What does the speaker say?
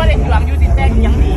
ว่าเด็กลังยู่ติดแตกยังดี